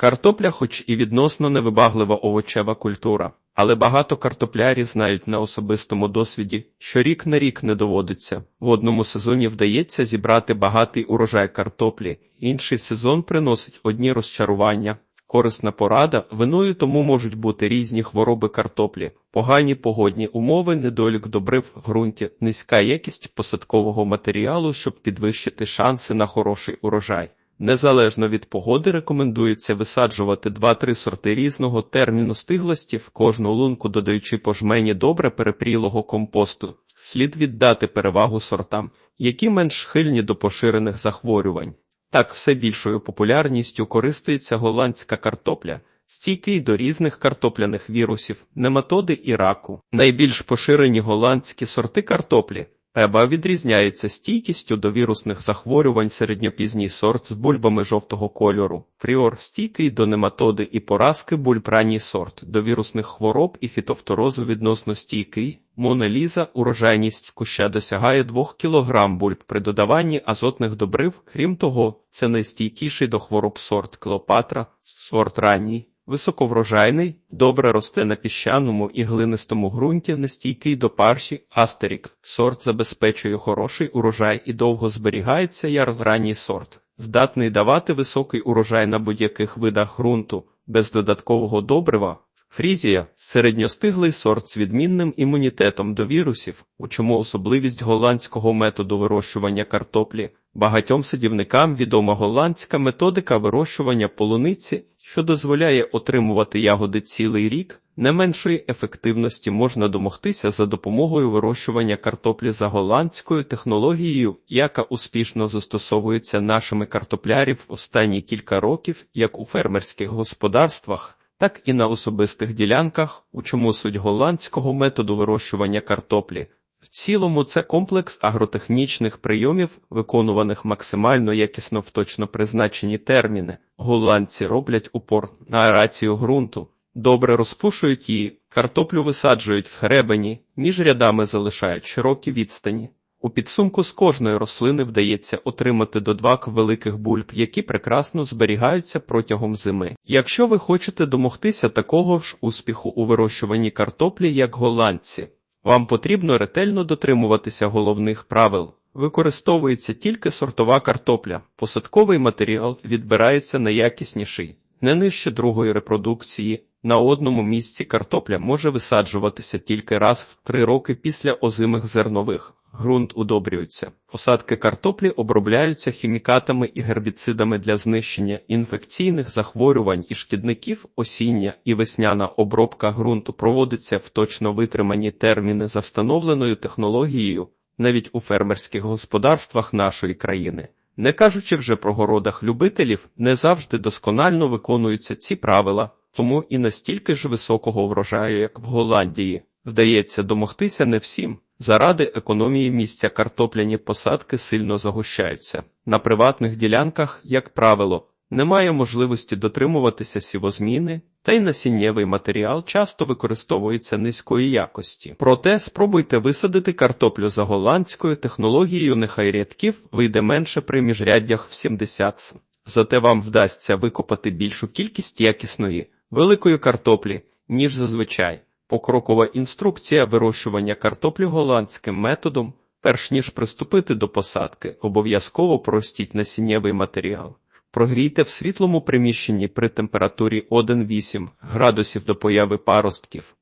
Картопля, хоч і відносно невибаглива овочева культура, але багато картоплярів знають на особистому досвіді, що рік на рік не доводиться. В одному сезоні вдається зібрати багатий урожай картоплі, інший сезон приносить одні розчарування. Корисна порада, виною тому можуть бути різні хвороби картоплі, погані погодні умови, недолік добрив в ґрунті, низька якість посадкового матеріалу, щоб підвищити шанси на хороший урожай. Незалежно від погоди рекомендується висаджувати 2-3 сорти різного терміну стиглості в кожну лунку, додаючи по жмені добре перепрілого компосту. Слід віддати перевагу сортам, які менш схильні до поширених захворювань. Так все більшою популярністю користується голландська картопля, стійкий до різних картопляних вірусів, нематоди і раку. Найбільш поширені голландські сорти картоплі. Еба відрізняється стійкістю до вірусних захворювань середньопізній сорт з бульбами жовтого кольору, пріор стійкий до нематоди і поразки бульб ранній сорт, до вірусних хвороб і фітофторозу відносно стійкий, Монеліза урожайність куща досягає 2 кг бульб при додаванні азотних добрив, крім того, це найстійкіший до хвороб сорт Клеопатра, сорт ранній. Високоврожайний, добре росте на піщаному і глинистому ґрунті, нестійкий до парші, астерік. Сорт забезпечує хороший урожай і довго зберігається яр ранній сорт, здатний давати високий урожай на будь-яких видах ґрунту, без додаткового добрива. Фрізія середньостиглий сорт з відмінним імунітетом до вірусів, у чому особливість голландського методу вирощування картоплі. Багатьом садівникам відома голландська методика вирощування полуниці, що дозволяє отримувати ягоди цілий рік. Не меншої ефективності можна домогтися за допомогою вирощування картоплі за голландською технологією, яка успішно застосовується нашими картоплярів останні кілька років, як у фермерських господарствах так і на особистих ділянках, у чому суть голландського методу вирощування картоплі. В цілому це комплекс агротехнічних прийомів, виконуваних максимально якісно в точно призначені терміни. Голландці роблять упор на аерацію ґрунту, добре розпушують її, картоплю висаджують в хребені, між рядами залишають широкі відстані. У підсумку з кожної рослини вдається отримати до два великих бульб, які прекрасно зберігаються протягом зими. Якщо ви хочете домогтися такого ж успіху у вирощуванні картоплі, як голландці, вам потрібно ретельно дотримуватися головних правил. Використовується тільки сортова картопля, посадковий матеріал відбирається найякісніший, не нижче другої репродукції. На одному місці картопля може висаджуватися тільки раз в три роки після озимих зернових. Ґрунт удобрюється. Посадки картоплі обробляються хімікатами і гербіцидами для знищення інфекційних захворювань і шкідників. Осіння і весняна обробка ґрунту проводиться в точно витримані терміни за встановленою технологією, навіть у фермерських господарствах нашої країни. Не кажучи вже про городах любителів, не завжди досконально виконуються ці правила, тому і настільки ж високого врожаю, як в Голландії, вдається домогтися не всім. Заради економії місця картопляні посадки сильно загущаються. На приватних ділянках, як правило, немає можливості дотримуватися сівозміни, та й насіннєвий матеріал часто використовується низької якості. Проте спробуйте висадити картоплю за голландською технологією, нехай рядків вийде менше при міжряддях в 70 с. Зате вам вдасться викопати більшу кількість якісної, великої картоплі, ніж зазвичай. Покрокова інструкція вирощування картоплі голландським методом, перш ніж приступити до посадки, обов'язково простіть насіннєвий матеріал. Прогрійте в світлому приміщенні при температурі 1,8 градусів до появи паростків.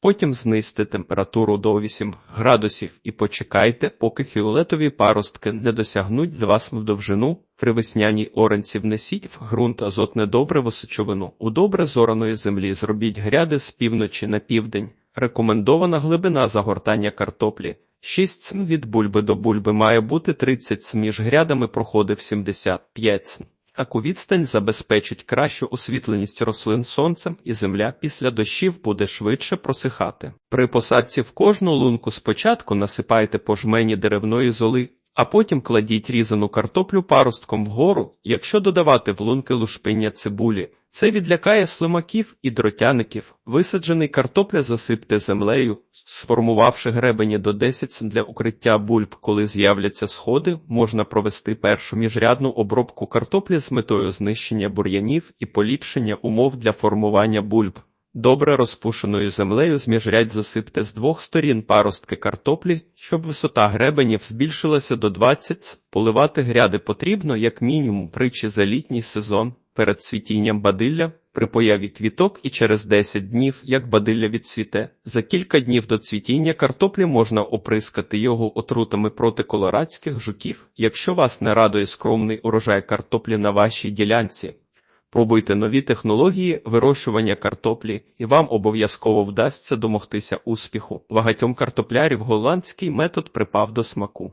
Потім знизьте температуру до 8 градусів і почекайте, поки фіолетові паростки не досягнуть 2 см в довжину. При весняній оренці внесіть в ґрунт азотне добриво сечовину. У добре зораної землі зробіть гряди з півночі на південь. Рекомендована глибина загортання картоплі. 6 см від бульби до бульби має бути 30 см, між грядами проходив 75 см. Таку відстань забезпечить кращу освітленість рослин сонцем, і земля після дощів буде швидше просихати. При посадці в кожну лунку спочатку насипайте по жмені деревної золи, а потім кладіть різану картоплю паростком вгору, якщо додавати в лунки лушпиння цибулі. Це відлякає слимаків і дротяників. Висаджений картопля засипте землею, сформувавши гребені до 10 см для укриття бульб. Коли з'являться сходи, можна провести першу міжрядну обробку картоплі з метою знищення бур'янів і поліпшення умов для формування бульб. Добре розпушеною землею з міжрядь засипте з двох сторін паростки картоплі, щоб висота гребенів збільшилася до 20. Поливати гряди потрібно як мінімум тричі за літній сезон, перед цвітінням бадилля, при появі квіток і через 10 днів, як бадилля відцвіте. За кілька днів до цвітіння картоплі можна оприскати його отрутами проти колорадських жуків, якщо вас не радує скромний урожай картоплі на вашій ділянці. Пробуйте нові технології вирощування картоплі, і вам обов'язково вдасться домогтися успіху. Багатьом картоплярів голландський метод припав до смаку.